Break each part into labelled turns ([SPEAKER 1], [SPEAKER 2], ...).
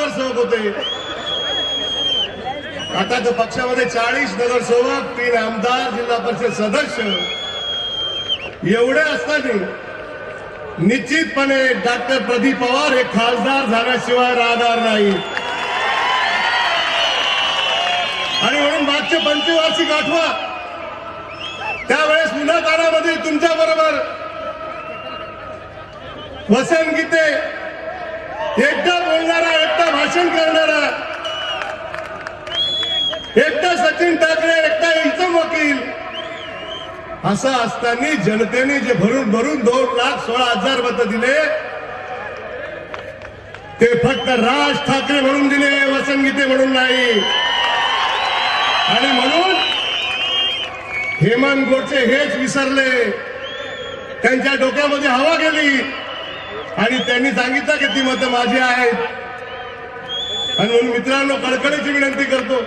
[SPEAKER 1] नगरसेवक होते आता तर पक्षामध्ये चाळीस नगरसेवक तीन आमदार जिल्हा परिषद सदस्य. एवढे असताना निश्चितपणे डॉक्टर प्रदीप पवार हे खासदार झाल्याशिवाय राहणार नाही. आणि म्हणून मागचे पंचवार्षिक आठवा. त्यावेळेस मुलाकारामध्ये तुमच्या बरोबर वसंत गीते एकटा बोलणारा एकटा भाषण करणारा. एकटा सचिन ठाकरे एकटा इथं वकील. असं असताना जनतेने जे भरून भरून दोन लाख सोळा हजार मत दिले ते फक्त राज ठाकरे म्हणून दिले वसंत गीते म्हणून नाही. आणि म्हणून हेमंत गोडसे हेच विसरले. त्यांच्या डोक्यामध्ये हवा गेली. आणि त्यांनी सांगितलं की ती मतं माझी आहेत. आणि म्हणून मित्रांनो कडकडीची विनंती करतो.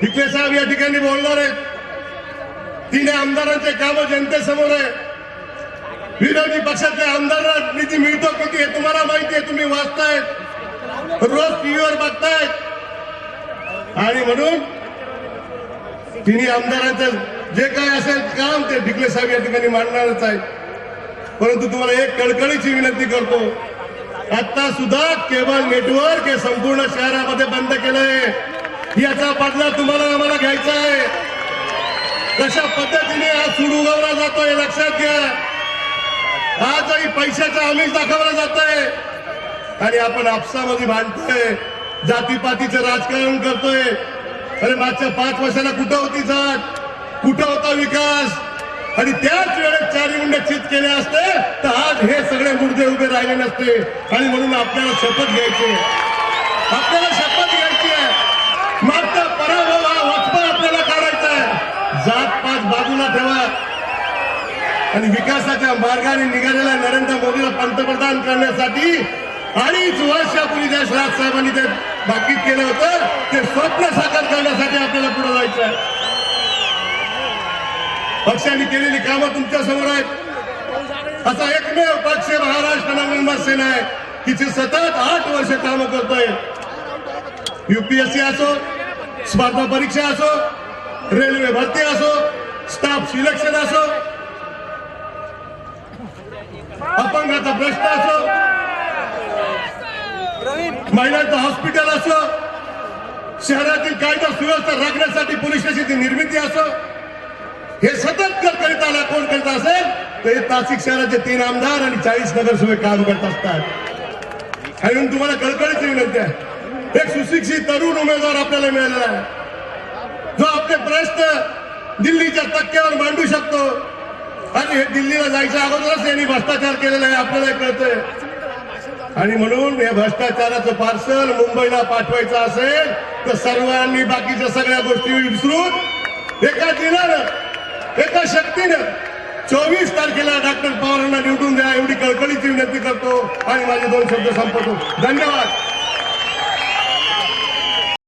[SPEAKER 1] टिकले साहेब या ठिकाणी बोलणार आहेत. तिने आमदारांचे काम जनतेसमोर आहे. विरोधी पक्षाचे आमदारांना निधी मिळतो किती हे तुम्हाला माहिती आहे तुम्ही वाचतायत. रोज टीव्हीवर बघतायत. आणि म्हणून तिन्ही आमदारांचं जे काय असेल काम ते ढिकले साहेब या ठिकाणी मांडणारच आहे परंतु तुम्हाला एक कळकळीची विनंती करतो. आता सुद्धा केबल नेटवर्क हे संपूर्ण शहरामध्ये बंद केलंय. याचा बदला तुम्हाला आम्हाला घ्यायचा आहे. कशा पद्धतीने हा सूड उगवला जातोय लक्षात घ्या. आजही पैशाचा आमिष दाखवला जातोय. आणि आपण आपसामध्ये भांडतोय. जातीपातीचं राजकारण करतोय. अरे मागच्या पाच वर्षाला कुठं होती जात? कुठं होता विकास? आणि त्याच वेळेस चारी मुंडे चित केले असते तर आज हे सगळे मुर्दे उभे राहिले नसते. आणि म्हणून आपल्याला शपथ घ्यायची आपल्याला शपथ घ्यायची आहे. मात्र पराभव हा वचपा आपल्याला काढायचा आहे. जात पाच बाजूला ठेवा. आणि विकासाच्या मार्गाने निघालेल्या नरेंद्र मोदीला पंतप्रधान करण्यासाठी अडीच वर्षापूर्वी ज्या साहेबांनी ते बाकीत केलं होतं ते स्वप्न साकार करण्यासाठी आपल्याला पुढे जायचं आहे. पक्षाने केलेली कामं तुमच्यासमोर आहेत. असा एकमेव पक्ष महाराष्ट्र नवनिर्माण सेना आहे. तिची सतत आठ वर्ष कामं करतोय. युपीएससी असो स्पर्धा परीक्षा असो रेल्वे भरती असो स्टाफ सिलेक्शन असो अपंगाचा प्रश्न असो महिलांचं हॉस्पिटल असो शहरातील कायदा सुव्यवस्था राखण्यासाठी पोलीस स्टेशनची निर्मिती असो हे सतत जर करीत आला कोण करीत असेल? तर हे नाशिक शहराचे तीन आमदार आणि चाळीस नगरसेवक काम करत असतात. आणि म्हणून तुम्हाला कळकळीच विनंती आहे. एक सुशिक्षित तरुण उमेदवार आपल्याला मिळालेला आहे. जो आपले प्रश्न दिल्लीच्या तक्क्यावर मांडू शकतो. आणि हे दिल्लीला जायच्या अगोदरच यांनी भ्रष्टाचार केलेला आहे आपल्याला कळतंय. आणि म्हणून हे भ्रष्टाचाराचं पार्सल मुंबईला पाठवायचं असेल तर सर्वांनी बाकीच्या सगळ्या गोष्टी विसरून एका दिनानं एका शक्तीनं चोवीस तारखेला डॉक्टर पवारांना निवडून द्या एवढी कळकळीची विनंती करतो. आणि माझे दोन शब्द संपवतो. धन्यवाद.